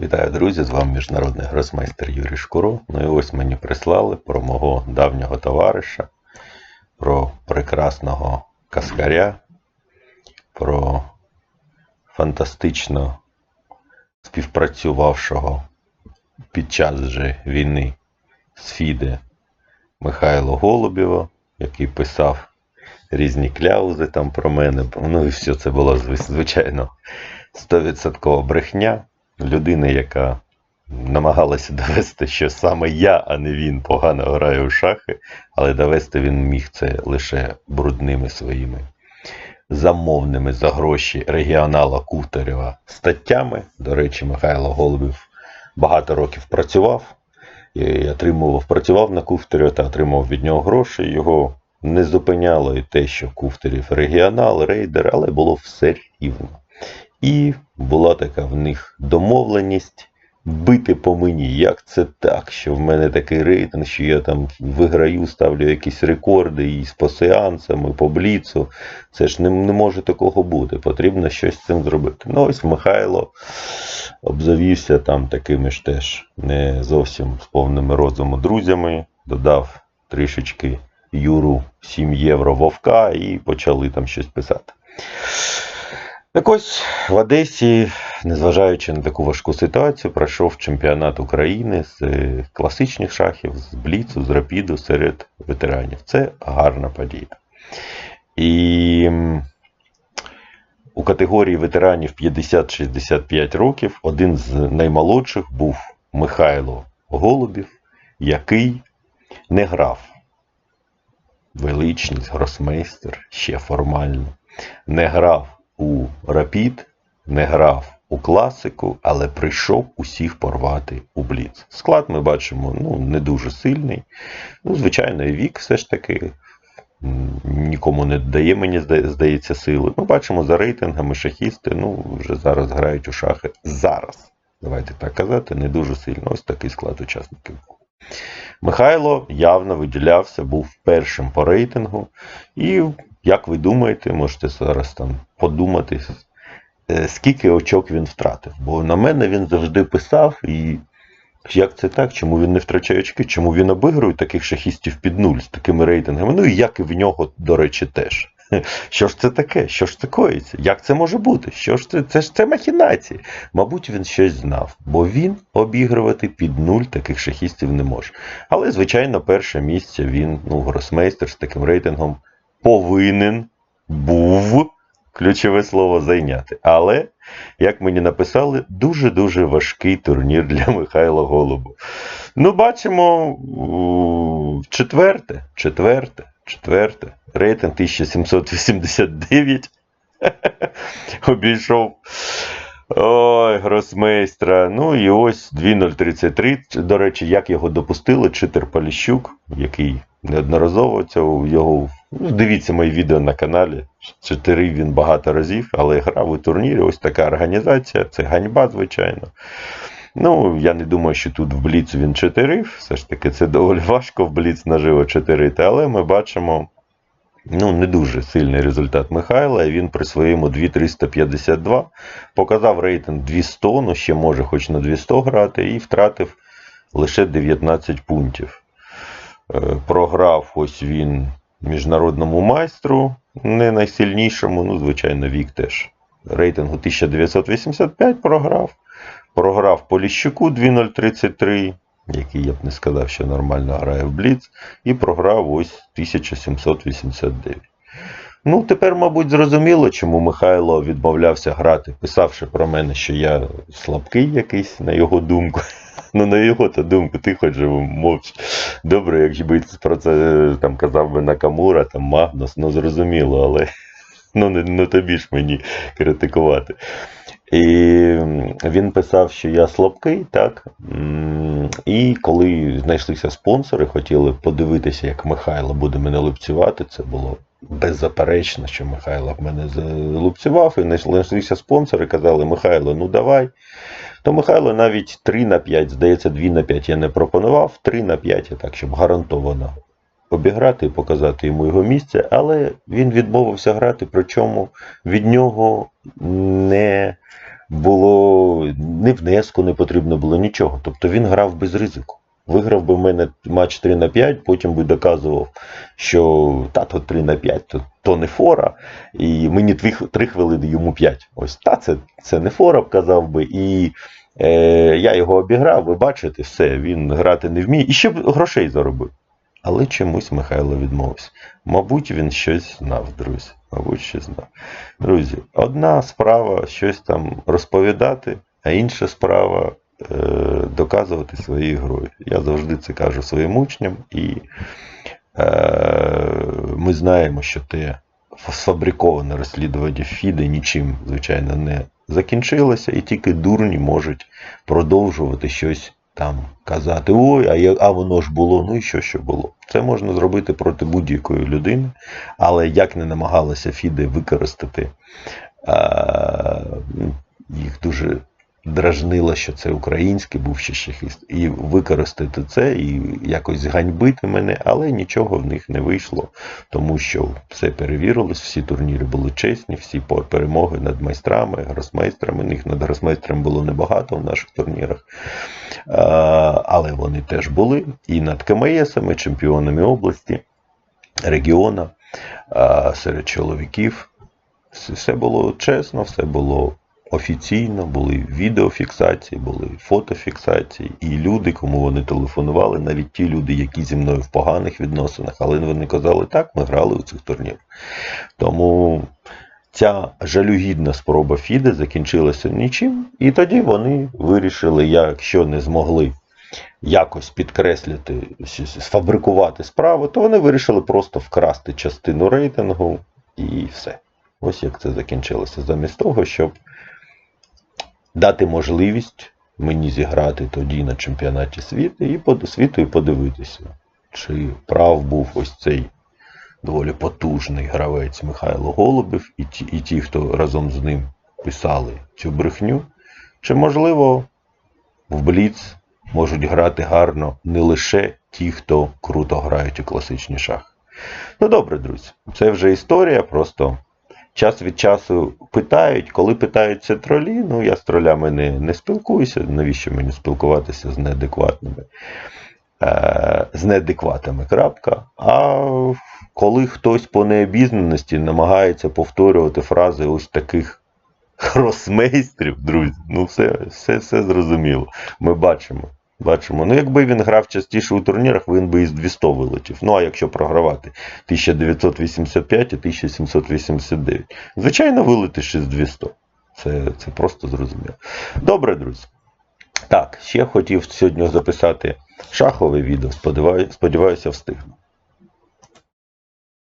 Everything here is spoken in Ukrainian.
Вітаю, друзі! З вами міжнародний гросмейстер Юрій Шкуро. Ну і ось мені прислали про мого давнього товариша, про прекрасного каскаря, про фантастично співпрацювавшого під час же війни з Фіде Михайло Голубєва, який писав різні кляузи там про мене. Ну і все це було звичайно 100% брехня. Людина, яка намагалася довести, що саме я, а не він погано грає у шахи, але довести він міг це лише брудними своїми замовними за гроші регіонала Кухтарєва статтями. До речі, Михайло Голубів багато років працював і отримував, працював на Кухтарєва та отримав від нього гроші. Його не зупиняло і те, що Кухтарів регіонал, рейдер, але було все рівно. І була така в них домовленість бити по мені. Як це так, що в мене такий рейтинг, що я там виграю, ставлю якісь рекорди і по сеансам, і по бліцу. Це ж не, не може такого бути. Потрібно щось з цим зробити. Ну ось Михайло обзавівся там такими ж теж не зовсім з повними розуму друзями, додав трішечки Юру 7 євро вовка і почали там щось писати. Так ось в Одесі, незважаючи на таку важку ситуацію, пройшов чемпіонат України з е, класичних шахів, з бліцу, з рапіду серед ветеранів. Це гарна подія. І у категорії ветеранів 50-65 років один з наймолодших був Михайло Голубів, який не грав. Величність, гросмейстер, ще формально. Не грав у рапід, не грав у класику, але прийшов усіх порвати у бліц. Склад ми бачимо ну, не дуже сильний. Ну, звичайно, вік все ж таки нікому не дає, мені здається, сили. Ми бачимо за рейтингами шахісти, ну, вже зараз грають у шахи. Зараз, давайте так казати, не дуже сильно. Ось такий склад учасників. Михайло явно виділявся, був першим по рейтингу. І як ви думаєте, можете зараз там подумати, е, скільки очок він втратив. Бо на мене він завжди писав, і як це так, чому він не втрачає очки, чому він обігрує таких шахістів під нуль з такими рейтингами. Ну і як і в нього, до речі, теж. Що ж це таке? Що ж це коїться? Як це може бути? Що ж це? Це ж це махінації. Мабуть, він щось знав, бо він обігрувати під нуль таких шахістів не може. Але, звичайно, перше місце він, ну, гросмейстер з таким рейтингом, повинен був ключове слово зайняти. Але, як мені написали, дуже-дуже важкий турнір для Михайла Голубу. Ну, бачимо, четверте, четверте, четверте. Рейтинг 1789 обійшов. Ой, гросмейстра. Ну і ось 2033. До речі, як його допустили, Читер Поліщук, який неодноразово цього його. Ну, дивіться мої відео на каналі. Чотири він багато разів, але грав у турнірі. Ось така організація. Це ганьба, звичайно. Ну, я не думаю, що тут в Бліц він чотирив. Все ж таки, це доволі важко в Бліц наживо чотирити, але ми бачимо. Ну, не дуже сильний результат Михайла. Він при своєму 2352 показав рейтинг 200, ну ще може хоч на 200 грати, і втратив лише 19 пунктів. Е, Програв ось він міжнародному майстру, не найсильнішому, ну, звичайно, вік теж. Рейтингу 1985 програв. Програв Поліщуку 2033, який я б не сказав, що нормально грає в Бліц, і програв ось 1789. Ну, тепер, мабуть, зрозуміло, чому Михайло відмовлявся грати, писавши про мене, що я слабкий якийсь, на його думку. Ну, на його то думку, ти хоч же мовч. Добре, якби про це там казав би Накамура, там Магнус, ну зрозуміло, але ну, не, не тобі ж мені критикувати. І він писав, що я слабкий, так. І коли знайшлися спонсори, хотіли подивитися, як Михайло буде мене лупцювати, це було беззаперечно, що Михайло мене залупцював, і знайшлися спонсори, казали, Михайло, ну давай. То Михайло навіть 3 на 5, здається, 2 на 5 я не пропонував, 3 на 5, так, щоб гарантовано обіграти і показати йому його місце, але він відмовився грати, причому від нього не було ні внеску не потрібно було нічого. Тобто він грав без ризику. Виграв би в мене матч 3 на 5, потім би доказував, що та то 3 на 5, то, то не фора, і мені 3 хвилини йому 5. Ось та це, це не фора, б казав би. І е, я його обіграв, ви бачите, все, він грати не вміє. І ще б грошей заробив. Але чомусь Михайло відмовився. Мабуть, він щось знав, друзі. Мабуть, щось знав. Друзі, одна справа щось там розповідати, а інша справа е, доказувати своєю грою. Я завжди це кажу своїм учням, і е, ми знаємо, що те сфабриковане розслідування Фіде нічим, звичайно, не закінчилося, і тільки дурні можуть продовжувати щось там казати: ой, а, я, а воно ж було, ну і що що було. Це можна зробити проти будь-якої людини, але як не намагалася Фіде використати, а, ну, їх дуже дражнило, що це український був ще шахіст, і використати це, і якось зганьбити мене, але нічого в них не вийшло, тому що все перевірилось, всі турніри були чесні, всі перемоги над майстрами, гросмейстрами. Них над гросмейстрами було небагато в наших турнірах. Але вони теж були і над КМСами, чемпіонами області, регіона, серед чоловіків. Все було чесно, все було офіційно, були відеофіксації, були фотофіксації, і люди, кому вони телефонували, навіть ті люди, які зі мною в поганих відносинах, але вони казали, так, ми грали у цих турнірах. Тому ця жалюгідна спроба Фіде закінчилася нічим, і тоді вони вирішили, якщо не змогли якось підкреслити, сфабрикувати справу, то вони вирішили просто вкрасти частину рейтингу і все. Ось як це закінчилося. Замість того, щоб дати можливість мені зіграти тоді на чемпіонаті світу і світу і подивитися, чи прав був ось цей доволі потужний гравець Михайло Голубів і ті, і ті, хто разом з ним писали цю брехню, чи можливо в Бліц можуть грати гарно не лише ті, хто круто грають у класичні шахи. Ну добре, друзі, це вже історія, просто час від часу питають, коли питаються тролі, ну я з тролями не, не спілкуюся, навіщо мені спілкуватися з неадекватними, е, з неадекватами, крапка. А коли хтось по необізнаності намагається повторювати фрази ось таких гросмейстрів, друзі, ну все, все, все зрозуміло. Ми бачимо. Бачимо. Ну, якби він грав частіше у турнірах, він би із 200 вилетів. Ну, а якщо програвати 1985 і 1789. Звичайно, вилетиш із 200. Це, це просто зрозуміло. Добре, друзі. Так, ще хотів сьогодні записати шахове відео. Сподіваюся, встигну.